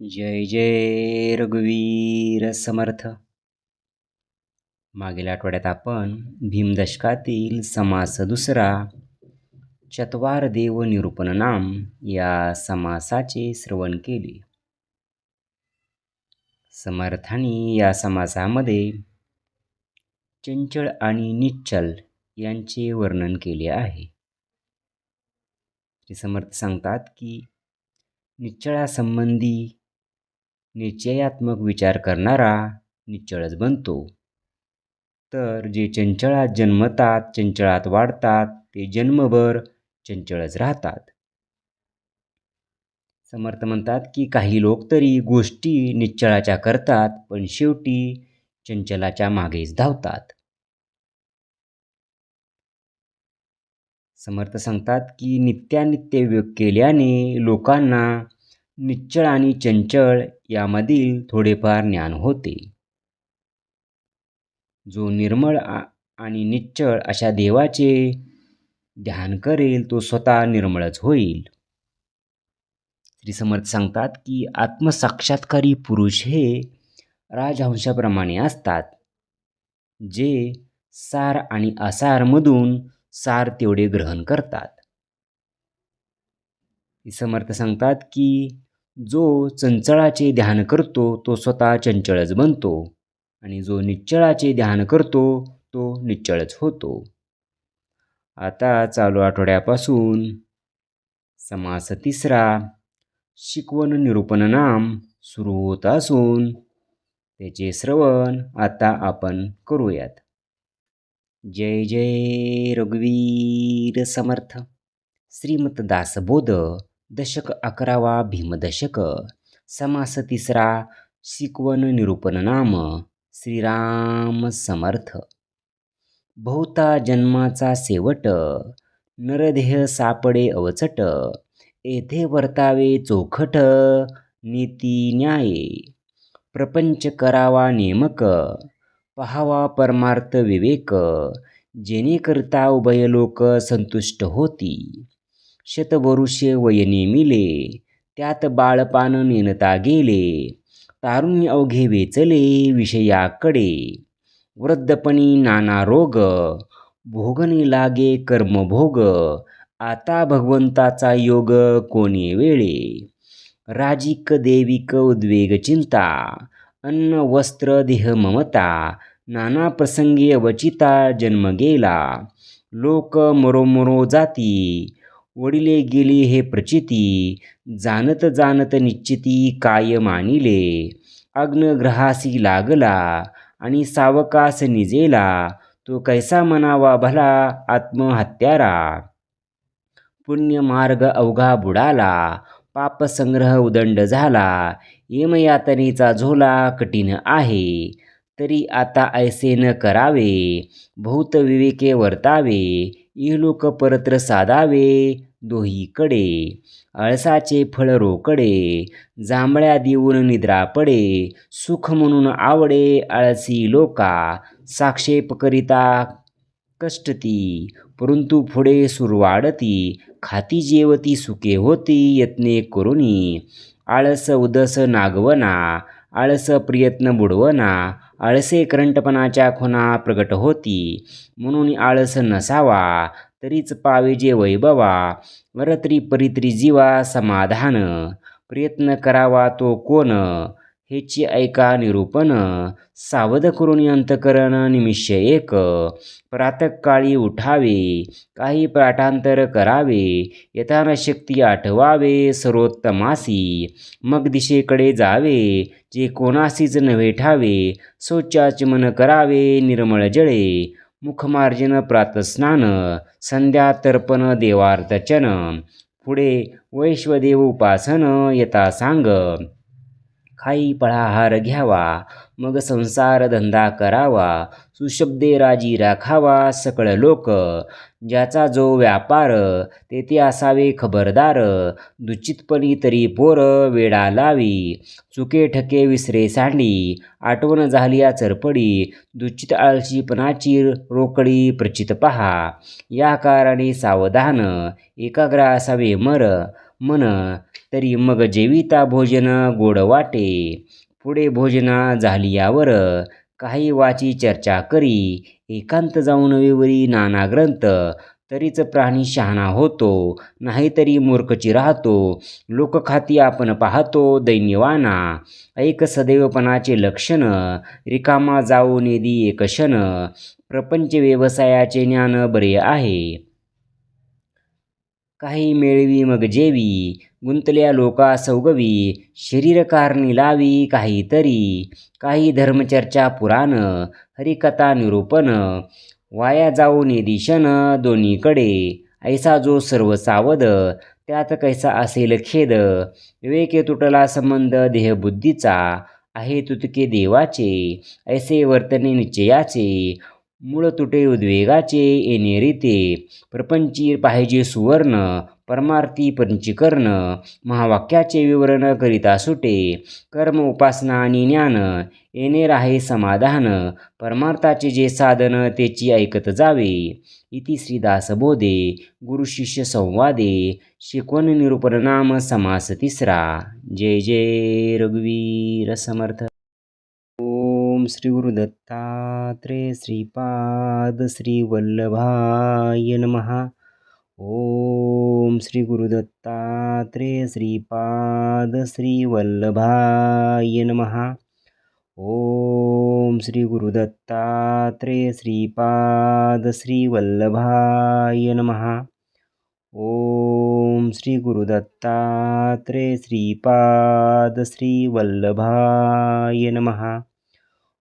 जय जय रघुवीर समर्थ. मागील आठवड्यात आपण भीमदशकातील समास दुसरा चत्वार देव निरूपण नाम या समासाचे श्रवण केले. समर्थानी या समासामध्ये चंचल आणि निश्चल यांचे वर्णन केले आहे. श्री समर्थ सांगतात की निश्चळासंबंधी निश्चयात्मक विचार करणारा निश्चळच बनतो. तर जे चंचळात जन्मतात चंचळात वाढतात ते जन्मभर चंचळच राहतात. समर्थ म्हणतात की काही लोक तरी गोष्टी निश्चळाच्या करतात पण शेवटी चंचलाच्या मागेच धावतात. समर्थ सांगतात की नित्यानित्य केल्याने लोकांना निश्चळ आणि चंचळ यामधील थोडेफार ज्ञान होते. जो निर्मळ आणि निश्चळ अशा देवाचे ध्यान करेल तो स्वतः निर्मळच होईल. श्री समर्थ सांगतात की आत्मसाक्षात्कारी पुरुष हे राजहंशाप्रमाणे असतात जे सार आणि असारमधून सार तेवढे ग्रहण करतात. समर्थ सांगतात की जो चंचळाचे ध्यान करतो तो स्वतः चंचळच बनतो. आणि जो निश्चळाचे ध्यान करतो तो निश्चळच होतो. आता चालू आठवड्यापासून. समास तिसरा. शिकवण निरूपण नाम सुरू होत असून त्याचे श्रवण आता आपण करूयात. जय जय रघुवीर समर्थ. श्रीमत दासबोध दशक अकरावा भीमदशक. समास तिसरा शिकवण निरूपण नाम. श्रीराम समर्थ. बहुता जन्माचा सेवट नरदेह सापडे अवचट. येथे वर्तावे चोखट. नीती न्याये. प्रपंच करावा नेमक. पहावा परमार्थ विवेक. जेणेकरता उभय लोक संतुष्ट होती. शतवरुषे वयने मिले त्यात बाळपान नेनता गेले. तारुण्य अवघे वेचले विषयाकडे. वृद्धपणी नाना रोग भोगने लागे कर्मभोग. आता भगवंताचा योग कोणी वेळे? राजिक देविक उद्वेग चिंता अन्न वस्त्र देह ममता नाना प्रसंगी अवचिता जन्म गेला. लोक मरोमरो जाती वडिले गेली हे प्रचिती जाणत जाणत निश्चिती काय मानिले अग्नग्रहासी लागला आणि सावकास निजेला तो कैसा म्हणावा भला आत्महत्यारा. पुण्यमार्ग अवघा बुडाला पापसंग्रह उदंड झाला यमयातनेचा झोला कठीण आहे. तरी आता ऐसे न करावे भूत विवेके वर्तावे इहलोक परत्र साधावे दोहीकडे आळसाचे फळ रोकडे जांभळ्या देऊन निद्रा पडे सुख म्हणून आवडे आळसी लोका साक्षेप करिता कष्टती परंतु पुढे सुरवाडती खाती जेवती सुखे होती यत्ने करुणी आळस उदस नागवना आळस प्रयत्न बुडवना आळसे करंटपणाच्या खुणा प्रगट होती म्हणून आळस नसावा तरीच पावे जे वैभवा वरत्री परित्री जीवा समाधान. प्रयत्न करावा तो कोण? हेची ऐका निरूपण. सावध करून अंतकरण निमिष एक. प्रातकाळी उठावे काही पाठांतर करावे यथानशक्ती आठवावे सर्वोत्तमासी. मग दिशेकडे जावे जे कोणासीच नव्हे ठावे शौचाचे मन करावे निर्मळ जळे. मुखमार्जन प्रातस्नान संध्या तर्पण देवार्तचन पुढे वैश्वदेव उपासन यथा सांग. खाई पळाहार घ्यावा मग संसार धंदा करावा सुशब्दे राजी राखावा सकळ लोक. ज्याचा जो व्यापार तेथे असावे खबरदार. दुचितपणी तरी पोर वेडा लावी. चुके ठके विसरे सांडी आठवण झाली या चरपडी. दुचित आळशीपणाची रोकडी प्रचित पहा. या कारणे सावधान. एकाग्र असावे मर. मन. तरी मग जेविता भोजन गोड वाटे. पुढे भोजना झाली यावर. काही वाची चर्चा करी. एकांत जाऊन विवरी नाना ग्रंथ. तरीच प्राणी शहाणा होतो. नाहीतरी मूर्खची राहतो. लोकखाती आपण पाहतो दैन्यवाना. ऐक सदैवपणाचे लक्षण. रिकामा जाऊ नेदी एक क्षण. प्रपंच व्यवसायाचे ज्ञान बरे आहे. काही मेळवी मग जेवी गुंतल्या लोका सौगवी शरीर कारणी लावी काहीतरी. काही धर्मचर्चा पुराण हरिकथा निरूपण वाया जाऊ निदिशन दोन्हीकडे. ऐसा जो सर्व सावध त्यात कैसा असेल खेद. विवेके तुटला संबंध देहबुद्धीचा आहे तुतके देवाचे ऐसे वर्तने निश्चयाचे. मूळ तुटे उद्वेगाचे येणे रीते प्रपंची पाहिजे सुवर्ण परमार्थी पंचीकरण. महावाक्याचे विवरण करिता सुटे. कर्म उपासना आणि ज्ञान येणे राहे समाधान. परमार्थाचे जे साधन त्याची ऐकत जावे. इति श्रीदास बोधे. गुरुशिष्य संवादे. शिकवण निरूपण नाम समास तिसरा. जय जय रघुवीर समर्थ. श्री गुरुदत्तात्रेय श्रीपाद श्रीवल्लभाय नमहा ॐ ओम श्री गुरुदत्तात्रेय श्रीपाद श्रीवल्लभाय नमः. ओम श्री श्रीपाद श्रीवल्लभाय नमः. ओम श्री श्रीपाद श्रीवल्लभाय नमः.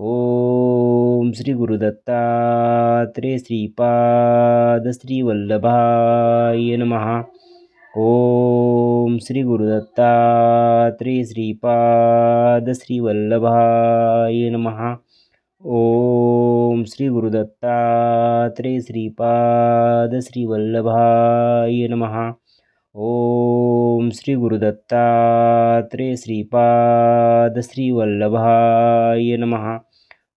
ओम श्री गुरुदत्तात्रे श्रीपाद श्री वल्लभाय ओम श्री गुरुदत्तात्रे श्रीपाद श्री वल्लभाय ओम श्री गुरुदत्तात्रे श्रीपाद श्री वल्लभाय नमः। ओम श्री गुरुदत्तात्रे श्रीपाद श्री वल्लभाय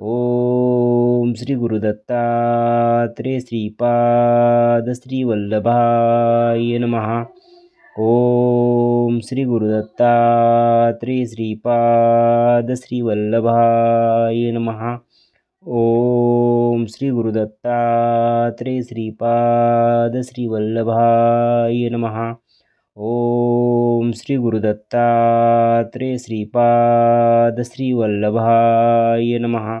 ओम श्री गुरुदत्तात्रे श्रीपाद श्रीवल्लभाय नमहा ओम श्री गुरुदत्तात्रे श्रीपाद श्रीवल्लभाय नमहा ओम श्री गुरुदत्तात्रे श्रीपाद श्रीवल्लभाय नमहा ओम श्री गुरुदत्तात्रे श्रीपाद श्रीवल्लभाय नमहा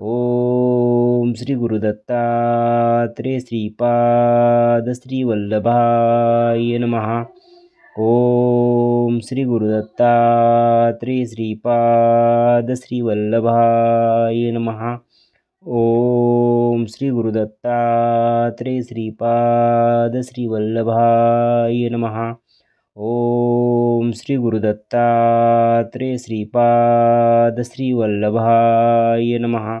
ओम श्री गुरुदत्तात्रे श्रीपाद श्रीवल्लभाय नमहा ओम श्री गुरुदत्तात्रे श्रीपाद श्रीवल्लभाय नमहा ओम श्री गुरुदत्तात्रे श्रीपाद श्रीवल्लभाय नमहा ओम श्री गुरुदत्तात्रे श्रीपाद श्रीवल्लभाय नमहा